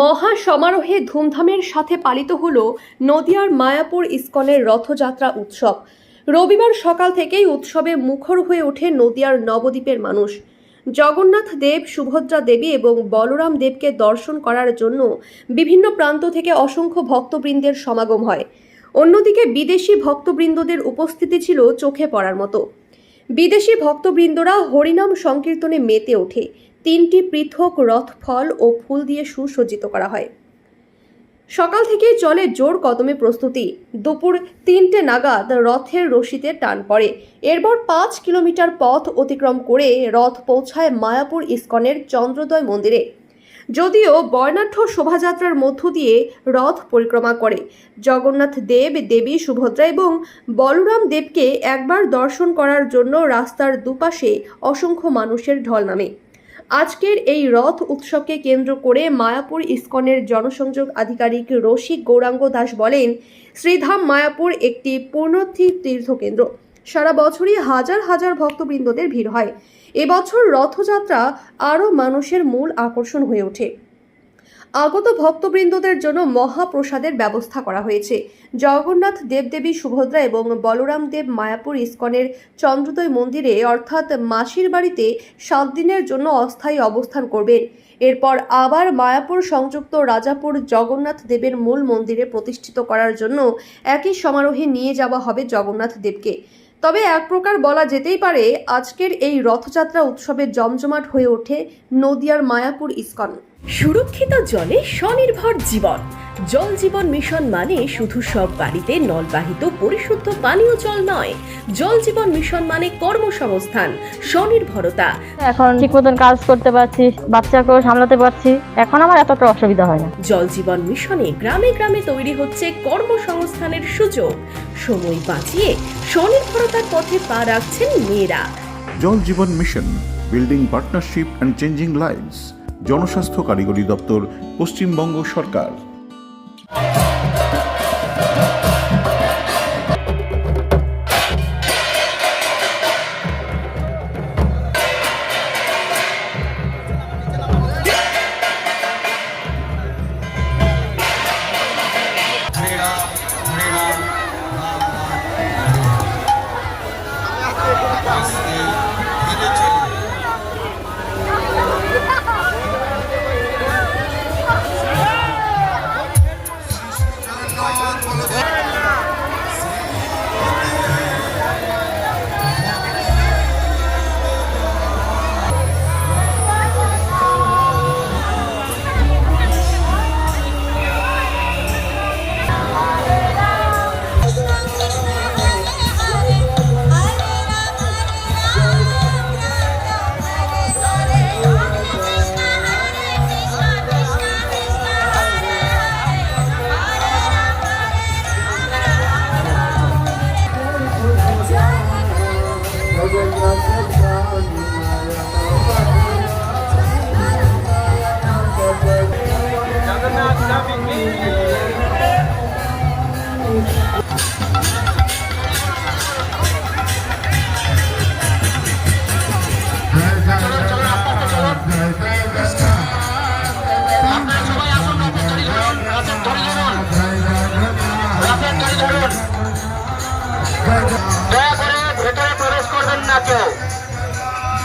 মহা সমারোহে ধুমধামের সাথে পালিত হল নদিয়ার মায়াপুর ইস্কনের রথযাত্রা উৎসব। রবিবার সকাল থেকেই উৎসবে মুখর হয়ে ওঠে নদিয়ার নবদ্বীপের মানুষ। জগন্নাথ দেব, সুভদ্রা দেবী এবং বলরাম দেবকে দর্শন করার জন্য বিভিন্ন প্রান্ত থেকে অসংখ্য ভক্তবৃন্দের সমাগম হয়। অন্যদিকে বিদেশি ভক্তবৃন্দদের উপস্থিতি ছিল চোখে পড়ার মতো। বিদেশি ভক্তবৃন্দরা হরিনাম সংকীর্তনে মেতে ওঠে। তিনটি পৃথক রথ ফল ও ফুল দিয়ে সুসজ্জিত করা হয়। সকাল থেকেই চলে জোর কদমে প্রস্তুতি। দুপুর তিনটে নাগাদ রথের রশিতে টান পড়ে। এরপর পাঁচ কিলোমিটার পথ অতিক্রম করে রথ পৌঁছায় মায়াপুর ইস্কনের চন্দ্রোদয় মন্দিরে। যদিও বর্ণাঢ্য শোভাযাত্রার মধ্য দিয়ে রথ পরিক্রমা করে। জগন্নাথ দেব, দেবী সুভদ্রা এবং বলরাম দেবকে একবার দর্শন করার জন্য রাস্তার দুপাশে অসংখ্য মানুষের ঢল নামে। আজকের এই রথ উৎসবকে কেন্দ্র করে মায়াপুর ইস্কনের জনসংযোগ আধিকারিক রসিক গৌরাঙ্গ দাস বলেন, শ্রীধাম মায়াপুর একটি পূর্ণথী তীর্থকেন্দ্র সারা বছরই হাজার হাজার ভক্তবৃন্দদের ভিড় হয়। এবছর রথযাত্রা আরও মানুষের মূল আকর্ষণ হয়ে ওঠে। আগত ভক্তবৃন্দদের জন্য মহাপ্রসাদের ব্যবস্থা করা হয়েছে। জগন্নাথ দেবদেবী সুভদ্রা এবং বলরাম দেব মায়াপুর ইস্কনের চন্দ্রোদয় মন্দিরে অর্থাৎ মাসির বাড়িতে সাত দিনের জন্য অস্থায়ী অবস্থান করবেন। এরপর আবার মায়াপুর সংযুক্ত রাজাপুর জগন্নাথ দেবের মূল মন্দিরে প্রতিষ্ঠিত করার জন্য একই সমারোহে নিয়ে যাওয়া হবে জগন্নাথ দেবকে। তবে এক প্রকার বলা যেতেই পারে আজকের এই রথযাত্রা উৎসবে জমজমাট হয়ে ওঠে নদিয়ার মায়াপুর ইস্কন। সুরক্ষিত জলে স্বনির্ভর জীবন। জল জীবন মিশন মানে শুধু সব বাড়িতে নলবাহিত পরিশুদ্ধ পানীয় জল নয়। জল জীবন মিশন মানে কর্মসংস্থান স্বনির্ভরতা। এখন ঠিক মতন কাজ করতে পারছি বাচ্চাকেও সামলাতে পারছি। এখন আমার এতটা অসুবিধা হয় না। জল জীবন মিশনে গ্রামে গ্রামে তৈরি হচ্ছে কর্মসংস্থানের সুযোগ। সময় বাঁচিয়ে স্বনির্ভরতার পথে পা রাখছেন মেয়েরা। Jal Jeevan mission, building partnership and changing lives জনস্বাস্থ্য কারিগরি দপ্তর, পশ্চিমবঙ্গ সরকার।